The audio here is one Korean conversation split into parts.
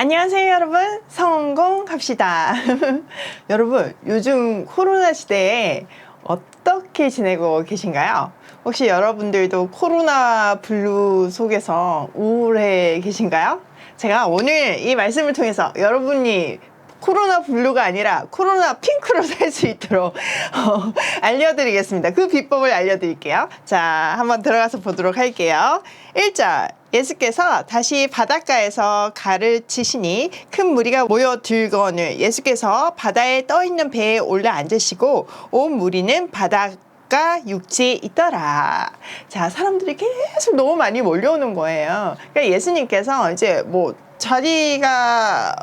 안녕하세요, 여러분. 성공 갑시다. 여러분, 요즘 코로나 시대에 어떻게 지내고 계신가요? 혹시 여러분들도 코로나 블루 속에서 우울해 계신가요? 제가 오늘 이 말씀을 통해서 여러분이 코로나 블루가 아니라 코로나 핑크로 살 수 있도록 어, 알려드리겠습니다. 그 비법을 알려드릴게요. 자, 한번 들어가서 보도록 할게요. 1절. 예수께서 다시 바닷가에서 가르치시니 큰 무리가 모여들거늘 예수께서 바다에 떠 있는 배에 올라 앉으시고 온 무리는 바닷가 육지에 있더라. 자, 사람들이 계속 너무 많이 몰려오는 거예요. 그러니까 예수님께서 이제 뭐 자리가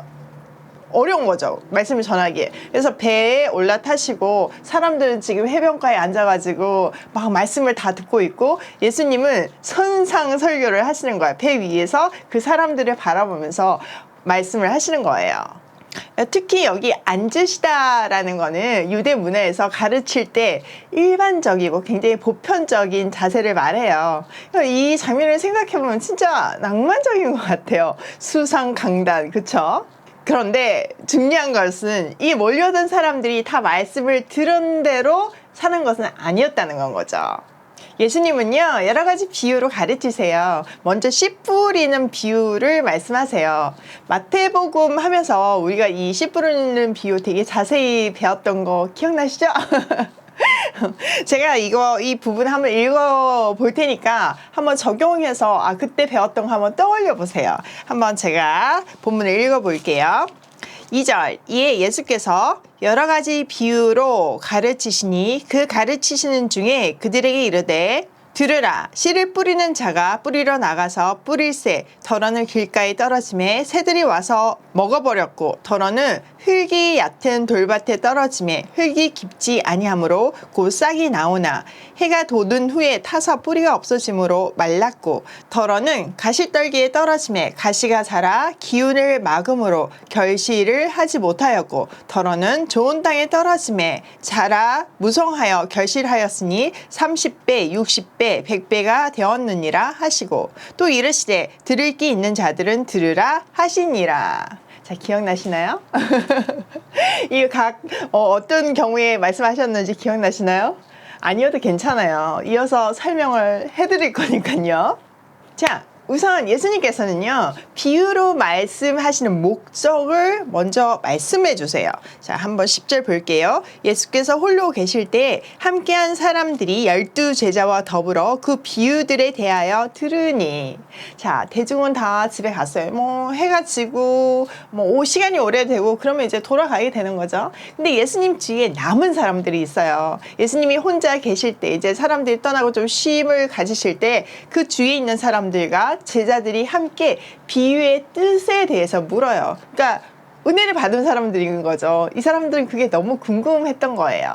어려운 거죠. 말씀을 전하기에. 그래서 배에 올라타시고 사람들은 지금 해변가에 앉아가지고 막 말씀을 다 듣고 있고 예수님은 선상 설교를 하시는 거예요. 배 위에서 그 사람들을 바라보면서 말씀을 하시는 거예요. 특히 여기 앉으시다라는 거는 유대 문화에서 가르칠 때 일반적이고 굉장히 보편적인 자세를 말해요. 이 장면을 생각해보면 진짜 낭만적인 것 같아요. 수상 강단, 그쵸? 그런데 중요한 것은 이 몰려든 사람들이 다 말씀을 들은 대로 사는 것은 아니었다는 건 거죠. 예수님은요, 여러 가지 비유로 가르치세요. 먼저 씨 뿌리는 비유를 말씀하세요. 마태복음 하면서 우리가 이 씨 뿌리는 비유 되게 자세히 배웠던 거 기억나시죠? 제가 이거 이 부분 한번 읽어 볼 테니까 한번 적용해서 아 그때 배웠던 거 한번 떠올려 보세요. 한번 제가 본문을 읽어 볼게요. 2절 이에 예수께서 여러 가지 비유로 가르치시니 그 가르치시는 중에 그들에게 이르되 들으라 씨를 뿌리는 자가 뿌리러 나가서 뿌릴새 덜어는 길가에 떨어짐에 새들이 와서 먹어버렸고 덜어는 흙이 얕은 돌밭에 떨어짐에 흙이 깊지 아니하므로 곧 싹이 나오나 해가 돋은 후에 타서 뿌리가 없어지므로 말랐고 덜어는 가시떨기에 떨어짐에 가시가 자라 기운을 막음으로 결실을 하지 못하였고 덜어는 좋은 땅에 떨어짐에 자라 무성하여 결실하였으니 30배 60배 100배가 되었느니라 하시고 또 이르시되 들을 기 있는 자들은 들으라 하시니라 자, 기억나시나요? 이거 각, 어, 떤 경우에 말씀하셨는지 기억나시나요? 아니어도 괜찮아요. 이어서 설명을 해드릴 거니까요. 자, 우선 예수님께서는요, 비유로 말씀하시는 목적을 먼저 말씀해 주세요. 자, 한번 10절 볼게요. 예수께서 홀로 계실 때 함께한 사람들이 열두 제자와 더불어 그 비유들에 대하여 들으니. 자, 대중은 다 집에 갔어요. 뭐, 해가 지고, 뭐, 오, 시간이 오래되고, 그러면 이제 돌아가게 되는 거죠. 근데 예수님 뒤에 남은 사람들이 있어요. 예수님이 혼자 계실 때, 이제 사람들이 떠나고 좀 쉼을 가지실 때, 그 주위에 있는 사람들과 제자들이 함께 비유의 뜻에 대해서 물어요. 그러니까 은혜를 받은 사람들인 거죠. 이 사람들은 그게 너무 궁금했던 거예요.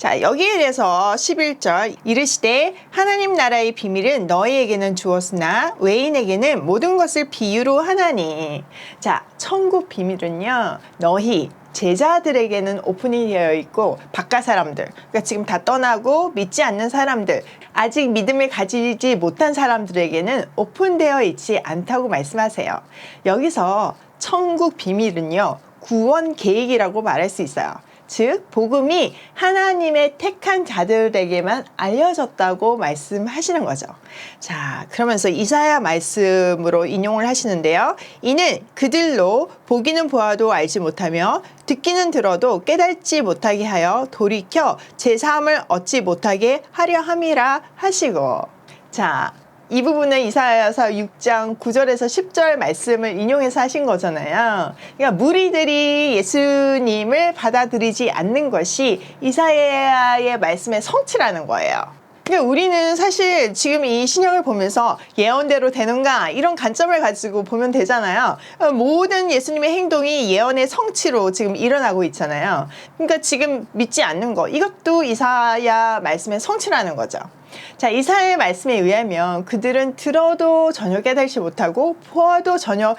자, 여기에 대해서 11절 이르시되 하나님 나라의 비밀은 너희에게는 주었으나 외인에게는 모든 것을 비유로 하나니. 자, 천국 비밀은요. 너희 제자들에게는 오픈이 되어 있고 바깥 사람들 그러니까 지금 다 떠나고 믿지 않는 사람들 아직 믿음을 가지지 못한 사람들에게는 오픈되어 있지 않다고 말씀하세요 여기서 천국 비밀은요 구원 계획이라고 말할 수 있어요 즉 복음이 하나님의 택한 자들에게만 알려졌다고 말씀하시는 거죠. 자, 그러면서 이사야 말씀으로 인용을 하시는데요. 이는 그들로 보기는 보아도 알지 못하며 듣기는 들어도 깨닫지 못하게 하여 돌이켜 제 삶을 얻지 못하게 하려 함이라 하시고 자, 이 부분은 이사야서 6장 9절에서 10절 말씀을 인용해서 하신 거잖아요. 그러니까 무리들이 예수님을 받아들이지 않는 것이 이사야의 말씀의 성취라는 거예요. 그러니까 우리는 사실 지금 이 신약을 보면서 예언대로 되는가 이런 관점을 가지고 보면 되잖아요. 모든 예수님의 행동이 예언의 성취로 지금 일어나고 있잖아요. 그러니까 지금 믿지 않는 거 이것도 이사야 말씀의 성취라는 거죠. 자, 이사의 말씀에 의하면 그들은 들어도 전혀 깨달지 못하고 보아도 전혀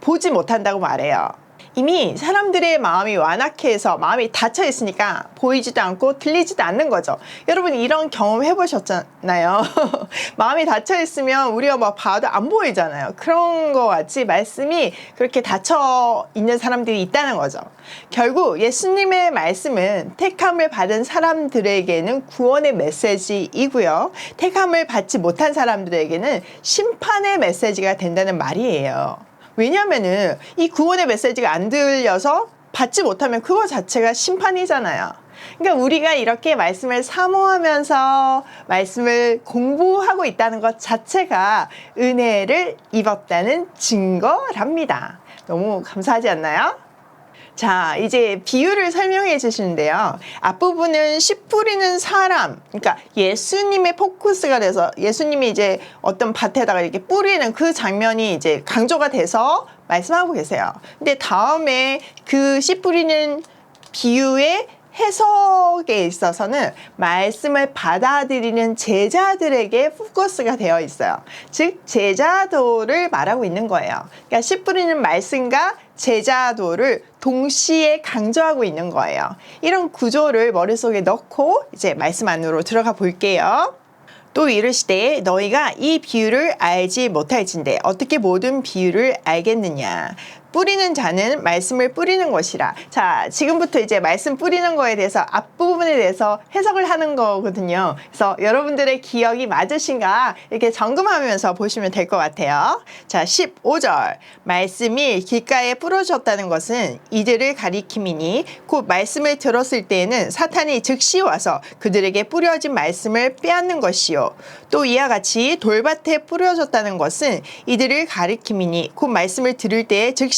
보지 못한다고 말해요. 이미 사람들의 마음이 완악해서 마음이 닫혀 있으니까 보이지도 않고 들리지도 않는 거죠. 여러분 이런 경험 해보셨잖아요. 마음이 닫혀 있으면 우리가 막 봐도 안 보이잖아요. 그런 거 같이 말씀이 그렇게 닫혀 있는 사람들이 있다는 거죠. 결국 예수님의 말씀은 택함을 받은 사람들에게는 구원의 메시지이고요. 택함을 받지 못한 사람들에게는 심판의 메시지가 된다는 말이에요. 왜냐면은 이 구원의 메시지가 안 들려서 받지 못하면 그거 자체가 심판이잖아요. 그러니까 우리가 이렇게 말씀을 사모하면서 말씀을 공부하고 있다는 것 자체가 은혜를 입었다는 증거랍니다. 너무 감사하지 않나요? 자, 이제 비유를 설명해 주시는데요. 앞부분은 씨 뿌리는 사람, 그러니까 예수님의 포커스가 돼서 예수님이 이제 어떤 밭에다가 이렇게 뿌리는 그 장면이 이제 강조가 돼서 말씀하고 계세요. 근데 다음에 그 씨 뿌리는 비유의 해석에 있어서는 말씀을 받아들이는 제자들에게 포커스가 되어 있어요. 즉, 제자도를 말하고 있는 거예요. 그러니까 씨 뿌리는 말씀과 제자도를 동시에 강조하고 있는 거예요. 이런 구조를 머릿속에 넣고 이제 말씀 안으로 들어가 볼게요. 또 이르시되 너희가 이 비유를 알지 못할진데 어떻게 모든 비유를 알겠느냐 뿌리는 자는 말씀을 뿌리는 것이라. 자, 지금부터 이제 말씀 뿌리는 거에 대해서 앞부분에 대해서 해석을 하는 거거든요. 그래서 여러분들의 기억이 맞으신가 이렇게 점검하면서 보시면 될 것 같아요. 자, 15절. 말씀이 길가에 뿌려졌다는 것은 이들을 가리킴이니 곧 말씀을 들었을 때에는 사탄이 즉시 와서 그들에게 뿌려진 말씀을 빼앗는 것이요. 또 이와 같이 돌밭에 뿌려졌다는 것은 이들을 가리킴이니 곧 말씀을 들을 때에 즉시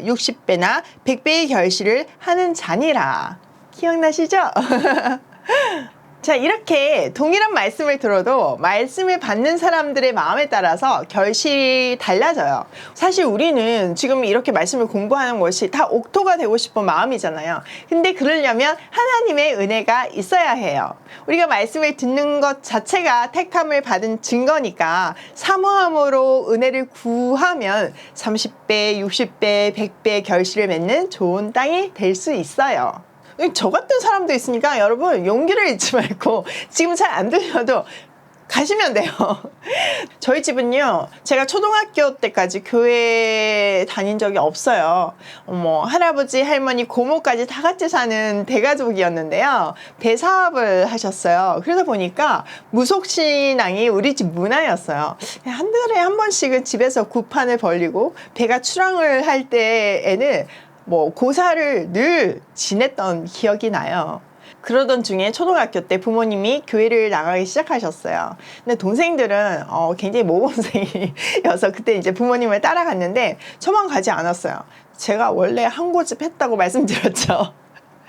60배나 100배의 결실을 하는 자니라. 기억나시죠? 자, 이렇게 동일한 말씀을 들어도 말씀을 받는 사람들의 마음에 따라서 결실이 달라져요. 사실 우리는 지금 이렇게 말씀을 공부하는 것이 다 옥토가 되고 싶은 마음이잖아요. 근데 그러려면 하나님의 은혜가 있어야 해요. 우리가 말씀을 듣는 것 자체가 택함을 받은 증거니까 사모함으로 은혜를 구하면 30배, 60배, 100배 결실을 맺는 좋은 땅이 될 수 있어요. 저 같은 사람도 있으니까 여러분 용기를 잃지 말고 지금 잘 안 들려도 가시면 돼요. 저희 집은요, 제가 초등학교 때까지 교회 다닌 적이 없어요. 뭐, 할아버지, 할머니, 고모까지 다 같이 사는 대가족이었는데요. 대사업을 하셨어요. 그러다 보니까 무속신앙이 우리 집 문화였어요. 한 달에 한 번씩은 집에서 구판을 벌리고 배가 출항을 할 때에는 뭐 고사를 늘 지냈던 기억이 나요. 그러던 중에 초등학교 때 부모님이 교회를 나가기 시작하셨어요. 근데 동생들은 어, 굉장히 모범생이어서 그때 이제 부모님을 따라갔는데 저만 가지 않았어요. 제가 원래 한 고집 했다고 말씀드렸죠.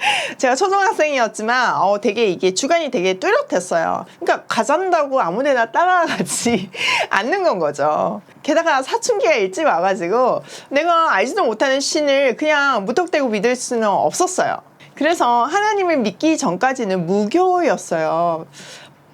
제가 초등학생이었지만 어 되게 이게 주관이 되게 뚜렷했어요. 그러니까 가잔다고 아무데나 따라가지 않는 건 거죠. 게다가 사춘기가 일찍 와가지고 내가 알지도 못하는 신을 그냥 무턱대고 믿을 수는 없었어요. 그래서 하나님을 믿기 전까지는 무교였어요.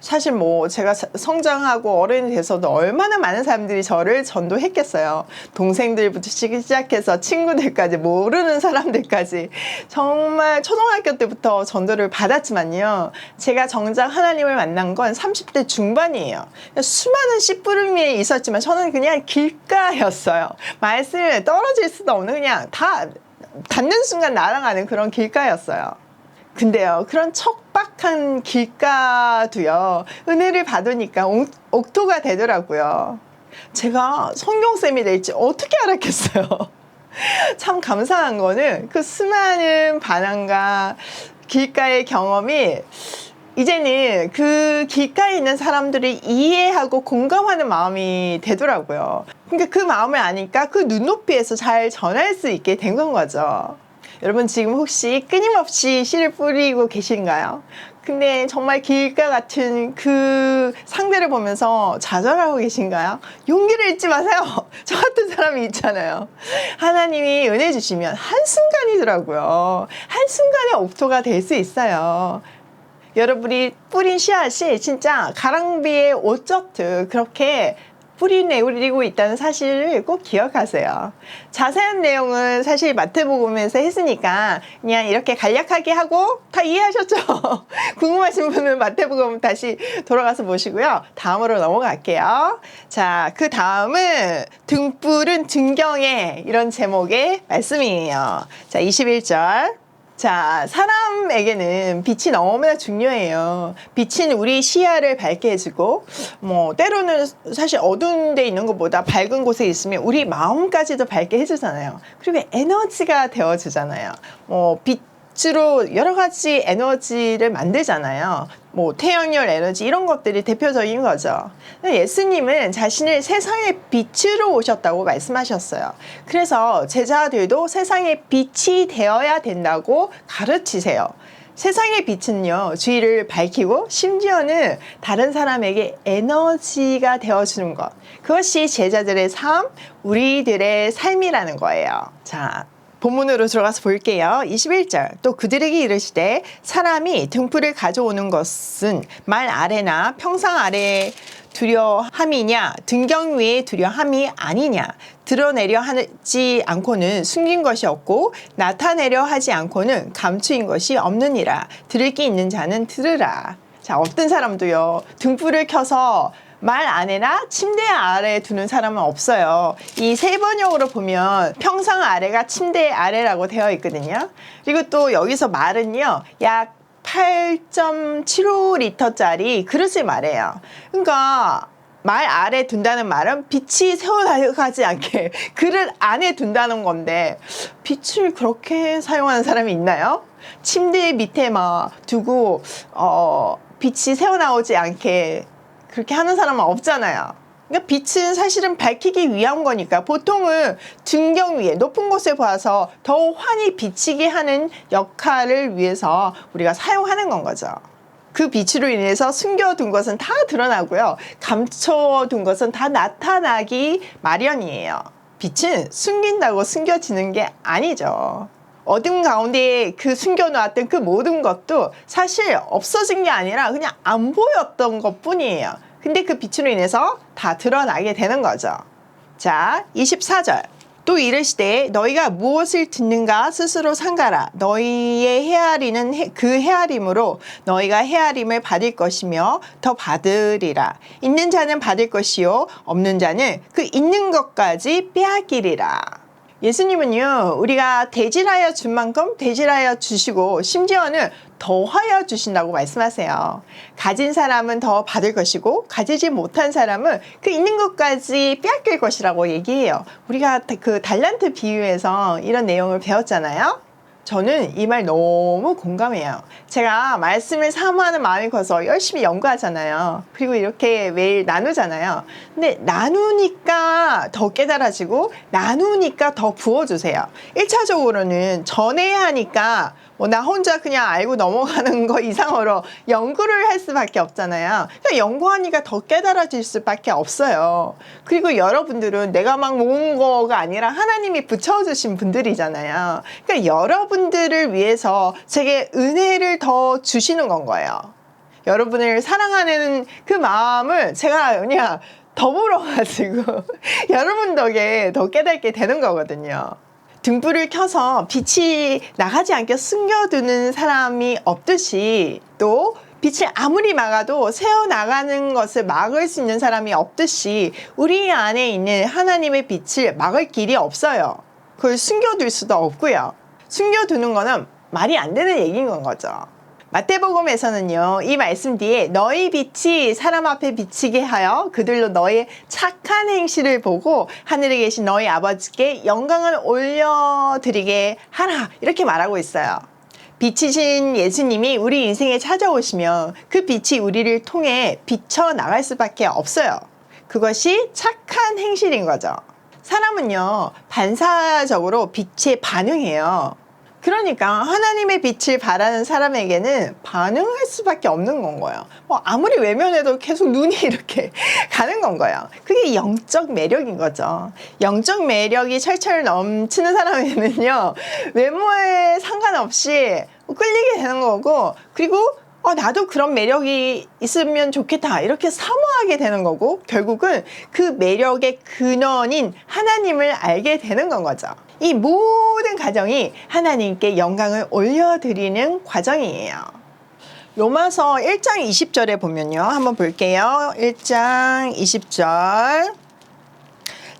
사실 뭐 제가 성장하고 어른이 돼서도 얼마나 많은 사람들이 저를 전도했겠어요. 동생들부터 시작해서 친구들까지 모르는 사람들까지 정말 초등학교 때부터 전도를 받았지만요. 제가 정작 하나님을 만난 건 30대 중반이에요. 수많은 씨뿌름이 있었지만 저는 그냥 길가였어요. 말씀에 떨어질 수도 없는 그냥 다 닿는 순간 날아가는 그런 길가였어요. 근데요, 그런 척박한 길가도요, 은혜를 받으니까 옥, 토가 되더라고요. 제가 성경쌤이 될지 어떻게 알았겠어요. 참 감사한 거는 그 수많은 반항과 길가의 경험이 이제는 그 길가에 있는 사람들이 이해하고 공감하는 마음이 되더라고요. 그러니까 그 마음을 아니까 그 눈높이에서 잘 전할 수 있게 된 건 거죠. 여러분 지금 혹시 끊임없이 씨를 뿌리고 계신가요? 근데 정말 길가 같은 그 상대를 보면서 좌절하고 계신가요? 용기를 잃지 마세요. 저 같은 사람이 있잖아요. 하나님이 은혜 주시면 한순간이더라고요. 한순간에 옥토가 될 수 있어요. 여러분이 뿌린 씨앗이 진짜 가랑비에 옷 젖듯 그렇게 뿌리 내리고 있다는 사실을 꼭 기억하세요. 자세한 내용은 사실 마태복음에서 했으니까 그냥 이렇게 간략하게 하고 다 이해하셨죠? 궁금하신 분은 마태복음 다시 돌아가서 보시고요. 다음으로 넘어갈게요. 자, 그 다음은 등불은 등경에 이런 제목의 말씀이에요. 자, 21절. 자, 사람에게는 빛이 너무나 중요해요. 빛은 우리 시야를 밝게 해주고, 뭐, 때로는 사실 어두운 데 있는 것보다 밝은 곳에 있으면 우리 마음까지도 밝게 해주잖아요. 그리고 에너지가 되어주잖아요. 뭐, 빛 으로 여러 가지 에너지를 만들잖아요. 뭐, 태양열 에너지 이런 것들이 대표적인 거죠. 예수님은 자신을 세상의 빛으로 오셨다고 말씀하셨어요. 그래서 제자들도 세상의 빛이 되어야 된다고 가르치세요. 세상의 빛은요, 주위를 밝히고 심지어는 다른 사람에게 에너지가 되어주는 것. 그것이 제자들의 삶, 우리들의 삶이라는 거예요. 자, 본문으로 들어가서 볼게요. 21절. 또 그들에게 이르시되 사람이 등불을 가져오는 것은 말 아래나 평상 아래에 두려함이냐? 등경 위에 두려함이 아니냐? 드러내려 하지 않고는 숨긴 것이 없고 나타내려 하지 않고는 감추인 것이 없느니라. 들을 게 있는 자는 들으라. 자 어떤 사람도요. 등불을 켜서 말 안에나 침대 아래에 두는 사람은 없어요. 이 세 번역으로 보면 평상 아래가 침대 아래라고 되어 있거든요. 그리고 또 여기서 말은요, 약 8.75리터짜리 그릇을 말해요. 그러니까 말 아래 둔다는 말은 빛이 새어나가지 않게 그릇 안에 둔다는 건데 빛을 그렇게 사용하는 사람이 있나요? 침대 밑에 막 두고 어 빛이 새어나오지 않게 그렇게 하는 사람은 없잖아요. 그러니까 빛은 사실은 밝히기 위한 거니까 보통은 등경 위에 높은 곳에 봐서 더 환히 비치게 하는 역할을 위해서 우리가 사용하는 건 거죠. 그 빛으로 인해서 숨겨둔 것은 다 드러나고요. 감춰둔 것은 다 나타나기 마련이에요. 빛은 숨긴다고 숨겨지는 게 아니죠. 어둠 가운데 그 숨겨놓았던 그 모든 것도 사실 없어진 게 아니라 그냥 안 보였던 것 뿐이에요. 근데 그 빛으로 인해서 다 드러나게 되는 거죠. 자, 24절. 또 이르시되 너희가 무엇을 듣는가 스스로 상가라 너희의 헤아리는 해- 그 헤아림으로 너희가 헤아림을 받을 것이며 더 받으리라 있는 자는 받을 것이요 없는 자는 그 있는 것까지 빼앗기리라 예수님은요, 우리가 대질하여 준 만큼 대질하여 주시고, 심지어는 더하여 주신다고 말씀하세요. 가진 사람은 더 받을 것이고, 가지지 못한 사람은 그 있는 것까지 빼앗길 것이라고 얘기해요. 우리가 그 달란트 비유에서 이런 내용을 배웠잖아요. 저는 이 말 너무 공감해요. 제가 말씀을 사모하는 마음이 커서 열심히 연구하잖아요. 그리고 이렇게 매일 나누잖아요. 근데 나누니까 더 깨달아지고 나누니까 더 부어주세요. 1차적으로는 전해야 하니까 뭐 나 혼자 그냥 알고 넘어가는 거 이상으로 연구를 할 수밖에 없잖아요. 그러니까 연구하니까 더 깨달아질 수밖에 없어요. 그리고 여러분들은 내가 막 모은 거가 아니라 하나님이 붙여주신 분들이잖아요. 그러니까 여러분들을 위해서 제게 은혜를 더 주시는 건 거예요. 여러분을 사랑하는 그 마음을 제가 그냥 더불어가지고 여러분 덕에 더 깨닫게 되는 거거든요. 등불을 켜서 빛이 나가지 않게 숨겨두는 사람이 없듯이 또 빛을 아무리 막아도 새어 나가는 것을 막을 수 있는 사람이 없듯이 우리 안에 있는 하나님의 빛을 막을 길이 없어요. 그걸 숨겨둘 수도 없고요. 숨겨두는 거는 말이 안 되는 얘기인 건 거죠. 마태복음에서는요, 이 말씀 뒤에 너희 빛이 사람 앞에 비치게 하여 그들로 너의 착한 행실을 보고 하늘에 계신 너희 아버지께 영광을 올려드리게 하라. 이렇게 말하고 있어요. 빛이신 예수님이 우리 인생에 찾아오시면 그 빛이 우리를 통해 비쳐 나갈 수밖에 없어요. 그것이 착한 행실인 거죠. 사람은요, 반사적으로 빛에 반응해요. 그 그러니까 하나님의 빛을 바라는 사람에게는 반응할 수밖에 없는 건 거예요. 뭐 아무리 외면해도 계속 눈이 이렇게 가는 건 거예요. 그게 영적 매력인 거죠. 영적 매력이 철철 넘치는 사람에는요, 외모에 상관없이 끌리게 되는 거고, 그리고 어, 나도 그런 매력이 있으면 좋겠다. 이렇게 사모하게 되는 거고, 결국은 그 매력의 근원인 하나님을 알게 되는 건 거죠. 이 모든 과정이 하나님께 영광을 올려드리는 과정이에요. 로마서 1장 20절에 보면요. 한번 볼게요. 1장 20절.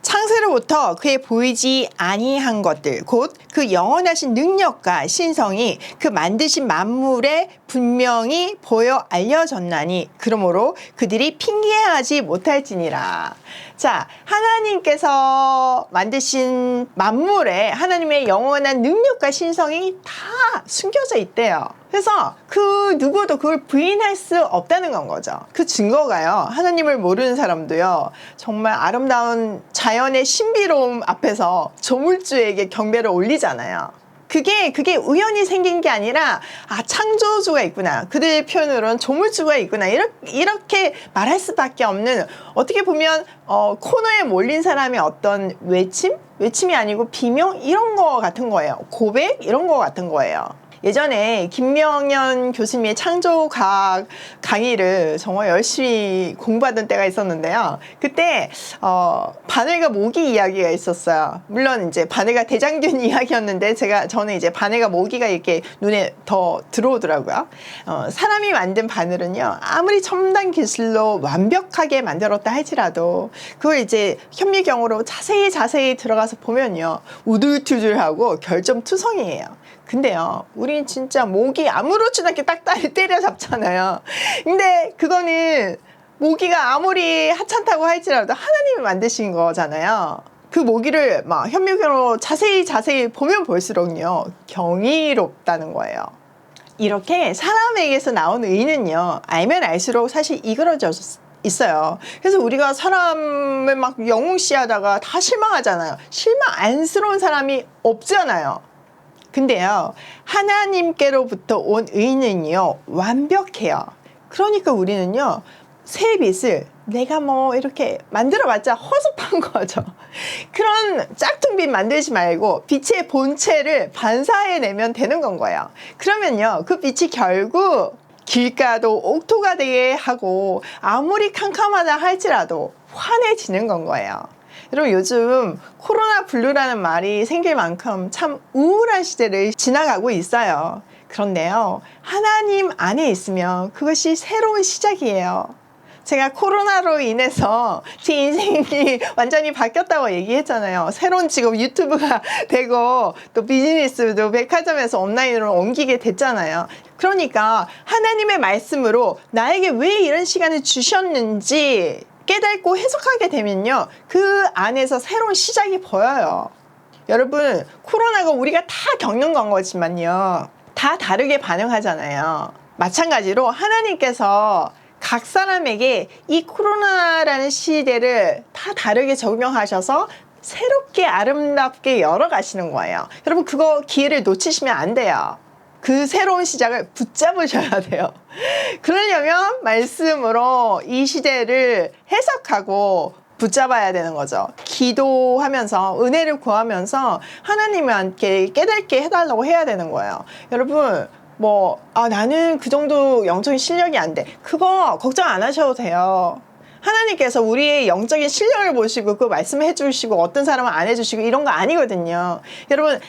창세로부터 그의 보이지 아니한 것들 곧 그 영원하신 능력과 신성이 그 만드신 만물에 분명히 보여 알려졌나니 그러므로 그들이 핑계하지 못할지니라. 자, 하나님께서 만드신 만물에 하나님의 영원한 능력과 신성이 다 숨겨져 있대요. 그래서 그 누구도 그걸 부인할 수 없다는 건 거죠. 그 증거가요. 하나님을 모르는 사람도요. 정말 아름다운 자연의 신비로움 앞에서 조물주에게 경배를 올리잖아요. 그게 그게 우연히 생긴 게 아니라 아 창조주가 있구나. 그들의 표현으로는 조물주가 있구나. 이렇게, 이렇게 말할 수밖에 없는 어떻게 보면 어, 코너에 몰린 사람의 어떤 외침? 외침이 아니고 비명? 이런 거 같은 거예요. 고백? 이런 거 같은 거예요. 예전에 김명현 교수님의 창조과학 강의를 정말 열심히 공부하던 때가 있었는데요. 그때 어, 바늘과 모기 이야기가 있었어요. 물론 이제 바늘과 대장균 이야기였는데 제가 저는 이제 바늘과 모기가 이렇게 눈에 더 들어오더라고요. 어, 사람이 만든 바늘은요 아무리 첨단 기술로 완벽하게 만들었다 할지라도 그걸 이제 현미경으로 자세히 자세히 들어가서 보면요 우둘투둘하고 결점투성이에요. 근데요, 우린 진짜 모기 아무렇지도 않게 딱딱이 때려잡잖아요. 근데 그거는 모기가 아무리 하찮다고 할지라도 하나님이 만드신 거잖아요. 그 모기를 막 현미경으로 자세히 자세히 보면 볼수록요, 경이롭다는 거예요. 이렇게 사람에게서 나온 의는요, 알면 알수록 사실 이그러져 있어요. 그래서 우리가 사람을 막 영웅시하다가 다 실망하잖아요. 실망 안스러운 사람이 없잖아요. 근데요, 하나님께로부터 온 의는요, 완벽해요. 그러니까 우리는요, 새 빛을 내가 뭐 이렇게 만들어봤자 허접한 거죠. 그런 짝퉁 빛 만들지 말고 빛의 본체를 반사해내면 되는 건 거예요. 그러면요, 그 빛이 결국 길가도 옥토가 되게 하고 아무리 캄캄하다 할지라도 환해지는 건 거예요. 여러분 요즘 코로나 블루라는 말이 생길 만큼 참 우울한 시대를 지나가고 있어요. 그런데요, 하나님 안에 있으면 그것이 새로운 시작이에요. 제가 코로나로 인해서 제 인생이 완전히 바뀌었다고 얘기했잖아요. 새로운 직업 유튜브가 되고 또 비즈니스도 백화점에서 온라인으로 옮기게 됐잖아요. 그러니까 하나님의 말씀으로 나에게 왜 이런 시간을 주셨는지 깨닫고 해석하게 되면요. 그 안에서 새로운 시작이 보여요. 여러분, 코로나가 우리가 다 겪는 건 거지만요. 다 다르게 반응하잖아요. 마찬가지로 하나님께서 각 사람에게 이 코로나라는 시대를 다 다르게 적용하셔서 새롭게 아름답게 열어가시는 거예요. 여러분, 그거 기회를 놓치시면 안 돼요. 그 새로운 시작을 붙잡으셔야 돼요. 그러려면 말씀으로 이 시대를 해석하고 붙잡아야 되는 거죠. 기도하면서 은혜를 구하면서 하나님한테 깨닫게 해달라고 해야 되는 거예요. 여러분 뭐 아, 나는 그 정도 영적인 실력이 안 돼. 그거 걱정 안 하셔도 돼요. 하나님께서 우리의 영적인 실력을 보시고 그 말씀해 주시고 어떤 사람은 안 해주시고 이런 거 아니거든요. 여러분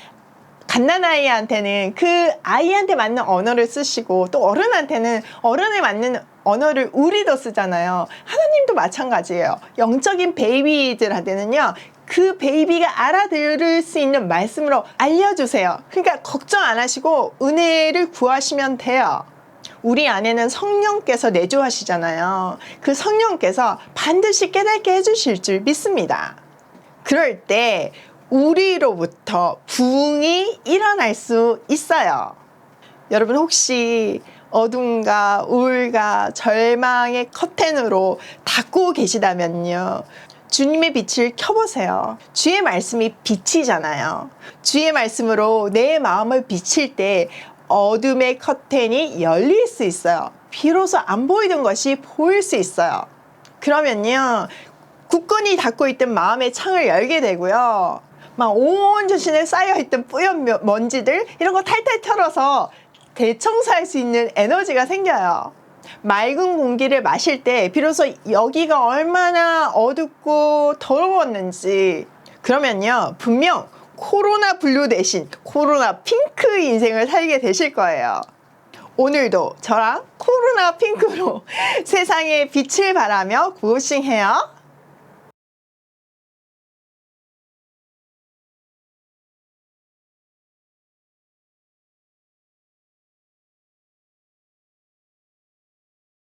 갓난아이한테는 그 아이한테 맞는 언어를 쓰시고 또 어른한테는 어른에 맞는 언어를 우리도 쓰잖아요. 하나님도 마찬가지예요. 영적인 베이비들한테는요. 그 베이비가 알아들을 수 있는 말씀으로 알려주세요. 그러니까 걱정 안 하시고 은혜를 구하시면 돼요. 우리 안에는 성령께서 내주하시잖아요. 그 성령께서 반드시 깨닫게 해주실 줄 믿습니다. 그럴 때 우리로부터 부흥이 일어날 수 있어요. 여러분 혹시 어둠과 우울과 절망의 커튼으로 닫고 계시다면요. 주님의 빛을 켜보세요. 주의 말씀이 빛이잖아요. 주의 말씀으로 내 마음을 비칠 때 어둠의 커튼이 열릴 수 있어요. 비로소 안 보이던 것이 보일 수 있어요. 그러면요, 굳건히 닫고 있던 마음의 창을 열게 되고요. 막온 자신에 쌓여있던 뿌연 며- 먼지들, 이런 거 탈탈 털어서 대청소할 수 있는 에너지가 생겨요. 맑은 공기를 마실 때 비로소 여기가 얼마나 어둡고 더러웠는지 그러면요 분명 코로나 블루 대신 코로나 핑크 인생을 살게 되실 거예요. 오늘도 저랑 코로나 핑크로 세상에 빛을 발하며 구호싱해요.